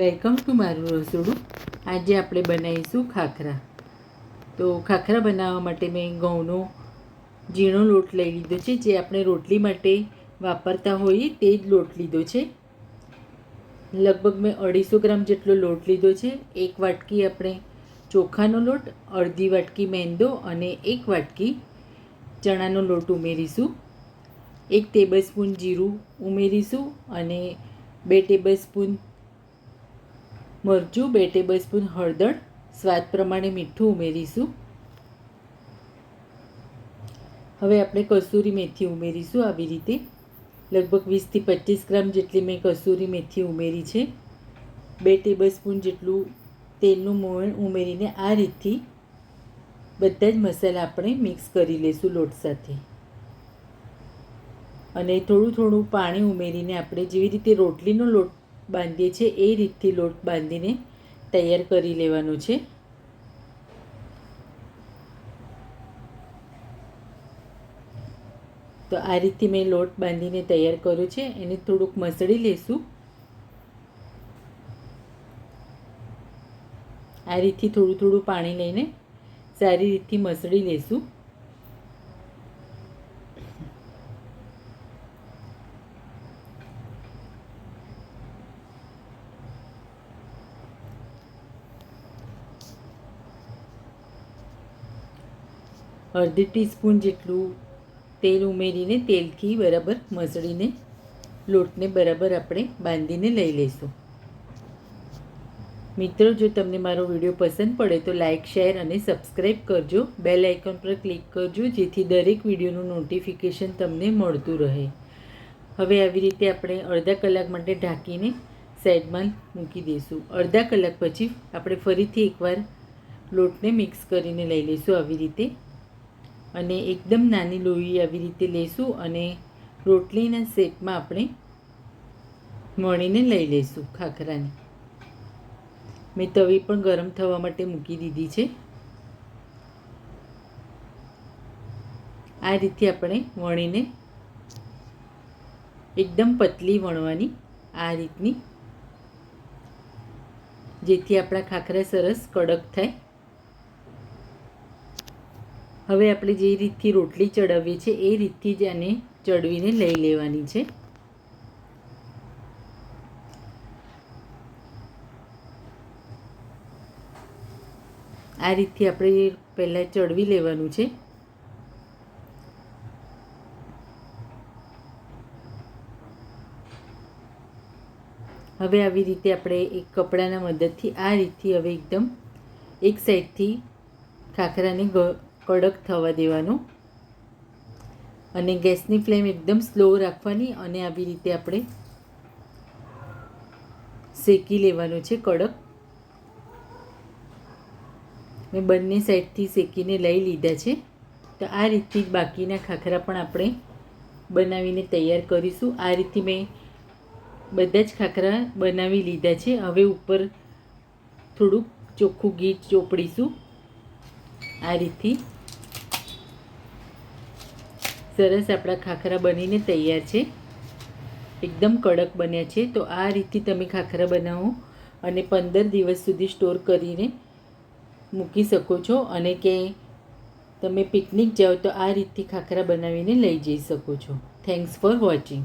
Welcome to મારું રસોડું. આજે આપણે બનાવીશું ખાખરા. તો ખાખરા બનાવવા માટે મેં ઘઉંનો ઝીણો લોટ લઈ લીધો છે. જે આપણે રોટલી માટે વાપરતા હોઈએ તે જ લોટ લીધો છે. લગભગ મેં અઢીસો ગ્રામ જેટલો લોટ લીધો છે. એક વાટકી આપણે ચોખાનો લોટ, અડધી વાટકી મેંદો અને એક વાટકી ચણાનો લોટ ઉમેરીશું. એક ટેબલ સ્પૂન જીરું ઉમેરીશું અને બે ટેબલ સ્પૂન મરચું બે ટેબલ સ્પૂન હળદર, સ્વાદ પ્રમાણે મીઠું ઉમેરીશું. હવે આપણે કસૂરી મેથી ઉમેરીશું આવી રીતે. લગભગ વીસથી પચીસ ગ્રામ જેટલી મેં કસૂરી મેથી ઉમેરી છે. બે ટેબલ સ્પૂન જેટલું તેલનું મોણ ઉમેરીને આ રીતથી બધા જ મસાલા આપણે મિક્સ કરી લઈશું લોટ સાથે. અને થોડું થોડું પાણી ઉમેરીને આપણે જેવી રીતે રોટલીનો લોટ બાંધીએ છીએ, એ રીતથી લોટ બાંધીને તૈયાર કરી લેવાનો છે. તો આ રીતથી મેં લોટ બાંધીને તૈયાર કર્યો છે, એને થોડુંક મસળી લેશું. આ રીતથી થોડું થોડું પાણી લઈને સારી રીતથી મસળી લેશું. અડધી ટીસ્પૂન જેટલું તેલ ઉમેરીને તેલથી બરાબર મસળીને, લોટને બરાબર આપણે બાંધીને લઈ લઈશું. મિત્રો, જો તમને મારો વીડિયો પસંદ પડે તો લાઇક શેર અને સબસ્ક્રાઈબ કરજો. બેલ આઇકન પર ક્લિક કરજો, જેથી દરેક વિડીયોનું નોટિફિકેશન તમને મળતું રહે. હવે આવી રીતે આપણે અડધા કલાક માટે ઢાંકીને સાઈડમાં મૂકી દઈશું. અડધા કલાક પછી આપણે ફરીથી એકવાર લોટને મિક્સ કરીને લઈ લઈશું. આવી રીતે અને એકદમ નાની લોહી આવી રીતે લઈશું અને રોટલીના શેપમાં આપણે વણીને લઈ લઈશું ખાખરાને. મેં તવી પણ ગરમ થવા માટે મૂકી દીધી છે. આ રીતે આપણે વણીને એકદમ પતલી વણવાની આ રીતની, જેથી આપણા ખાખરા સરસ કડક થાય. હવે આપણે જે રીતથી રોટલી ચડાવીએ છીએ, એ રીતથી જ આને ચડવીને લઈ લેવાની છે. આ રીતથી આપણે પહેલાં ચડવી લેવાનું છે. હવે આવી રીતે આપણે એક કપડાના મદદથી આ રીતથી હવે એકદમ એક સાઈડથી ખાખરાને કડક થવા દેવાનો. અને ગેસની ફ્લેમ એકદમ સ્લો રાખવાની અને આવી રીતે આપણે શેકી લેવાનું છે કડક. મેં બંને સાઈડથી શેકીને લઈ લીધા છે. તો આ રીતથી બાકીના ખાખરા પણ આપણે બનાવીને તૈયાર કરીશું. આ રીતે મેં બધા જ ખાખરા બનાવી લીધા છે. હવે ઉપર થોડુંક ચોખ્ખું ઘી ચોપડીશું. આ રીતથી સરસ આપણા ખાખરા બનીને તૈયાર છે. એકદમ કડક બન્યા છે. તો આ રીતથી તમે ખાખરા બનાવો અને પંદર દિવસ સુધી સ્ટોર કરીને મૂકી શકો છો અને કે તમે પિકનિક જાઓ તો આ રીતથી ખાખરા બનાવીને લઈ જઈ શકો છો. Thanks for watching